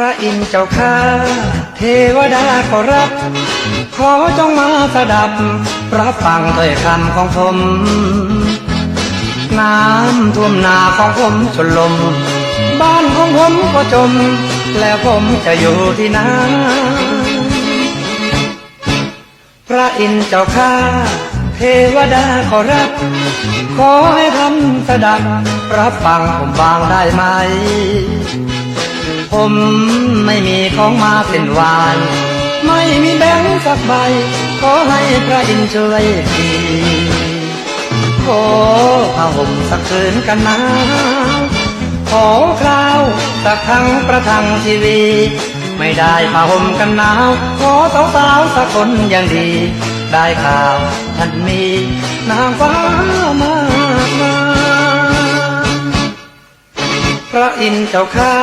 ระอินทร์เจ้าข้าเทวดาขอรับ ขอจงมาสดับ รับฟังถ้อยคำของผม น้ำท่วมนาของผมชนลม บ้านของผมก็จม แล้วผมจะอยู่ที่ไหนพระอินทร์เจ้าข้าเทวดาขอรับ ขอให้ท่านสดับรับฟังผมบางได้ไหม ผมไม่มีของมาเส้นหวาน ไม่มีแบงค์สักใบ ขอให้พระอินทร์ช่วยทีขอผ้าห่มสักคืนกันหนาวขอคราวสักครั้งประทังชีวีไม่ได้ผ้าห่มกันหนาวขอสาวสาวสักคนอย่างดี ได้ข่าวท่านมีนางฟ้ามากมาพระอินทร์เจ้าข้า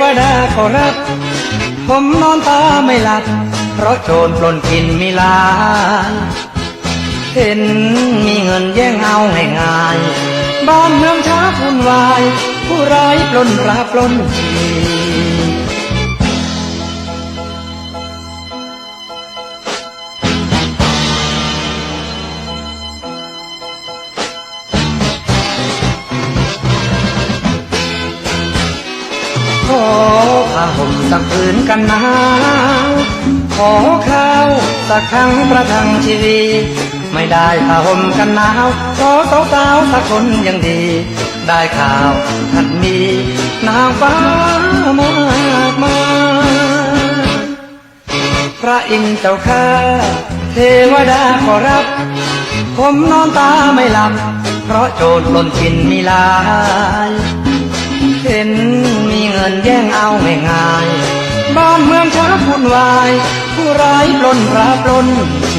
วดาขอรับ ผมนอนตาไม่หลับ เพราะโจรปล้นกินมิลาน เห็นมีเงินแย่งเอาง่ายๆบ้านเมืองช้าวุ่นวาย ผู้ร้ายปล้นราปล้นชี ผ้าห่มสักผืนกันหนาวขอข้าวสักครั้งประทังชีวีไม่ได้ผ้าห่มกันหนาวขอสาวสาวสักคนยังดี ได้ข่าวท่านมีนางฟ้ามากมายพระอินทร์เจ้าข้าเทวดาขอรับ ผมนอนตาไม่หลับ เพราะโจรปล้นกินมีลาย เห็น งินแย่งเอาง่ายๆบ้านเมืองช้าวุ่นวาย ผู้ร้ายปล้นพราปล้นช